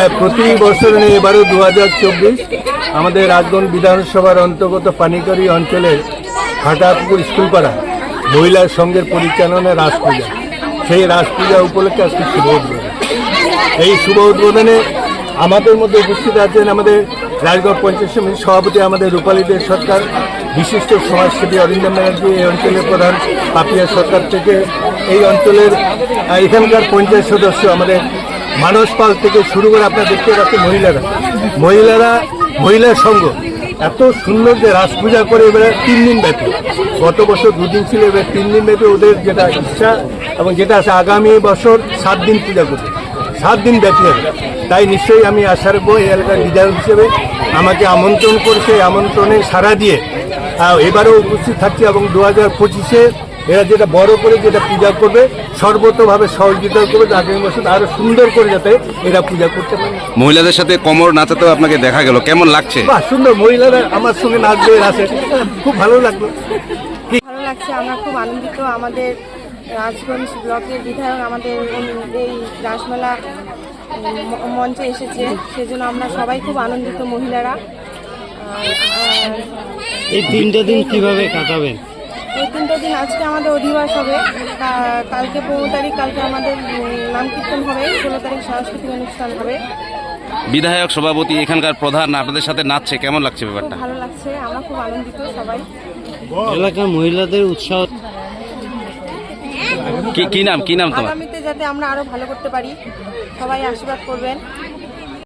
হ্যাঁ প্রতি বছর নেই, এবারও দু হাজার চব্বিশ। আমাদের রাজগঞ্জ বিধানসভার অন্তর্গত পানিকারি অঞ্চলের ঘাটাপুকুর স্কুলপাড়া মহিলা সংঘের পরিচালনায় রাস পূজা। সেই রাস পূজা উপলক্ষে আজকে শুভ উদ্বোধন। এই শুভ উদ্বোধনে আমাদের মধ্যে উপস্থিত আছেন আমাদের রাজগড় পঞ্চায়েত সমিতির সভাপতি আমাদের রূপালী দেব সরকার, বিশিষ্ট সমাজসেবী অরিন্দম ব্যানার্জি, এই অঞ্চলের প্রধান পাপিয়া সরকার থেকে। এই অঞ্চলের এখানকার পঞ্চায়েত সদস্য আমাদের মানস পাল থেকে শুরু করে আপনারা দেখতে পাচ্ছেন মহিলারা। মহিলারা মহিলা সংঘ এত সুন্দর যে রাস পূজা করে এবারে তিন দিন ব্যাপী। গত বছর দুদিন ছিল, এবার তিন দিন ব্যাপী ওদের যেটা ইচ্ছা এবং যেটা আছে আগামী বছর সাত দিন পূজা করবে। সাত দিন ব্যাপী হবে। তাই নিশ্চয়ই আমি আশা রাখব এই এলাকার বিধায়ক হিসেবে আমাকে আমন্ত্রণ করেছে আমন্ত্রণে সাড়া দিয়ে এবারেও উপস্থিত থাকছি এবং দু হাজার পঁচিশে এরা যেটা বড় করে যেটা পূজা করবে সর্বতভাবে সহযোগিতা করবে আগামী বছর আরও সুন্দর করে যাতে এরা পূজা করতে পারে। মহিলাদের সাথে কমর নাচাতেও আপনাকে দেখা গেল কেমন লাগছে? বাহ সুন্দর। মহিলারা আমার সঙ্গে নাচবে আছে। খুব ভালো লাগল। ভালো লাগছে আমরা খুব আনন্দিত। আমাদের রাজগঞ্জ ব্লকের বিধায়ক আমাদের এই রাসমেলা মঞ্চে এসেছে। সেজন্য আমরা সবাই খুব আনন্দিত মহিলারা। এই তিনটে দিন কীভাবে কাটাবেন? এই তিনটে দিন আজকে আমাদের অধিবাস হবে। কালকে পনেরো তারিখ কালকে আমাদের নাম কীর্তন হবে ষোলো তারিখ সাংস্কৃতিক অনুষ্ঠান হবে। বিধায়ক সভাপতি এখানকার প্রধান আপনাদের সাথে নাচছে কেমন লাগছে ব্যাপারটা? ভালো লাগছে আমরা খুব আনন্দিত সবাই। এলাকার মহিলাদের উৎসাহ কি কি নাম কি নাম তোমার? আগামীতে যাতে আমরা আরও ভালো করতে পারি সবাই আশীর্বাদ করবেন।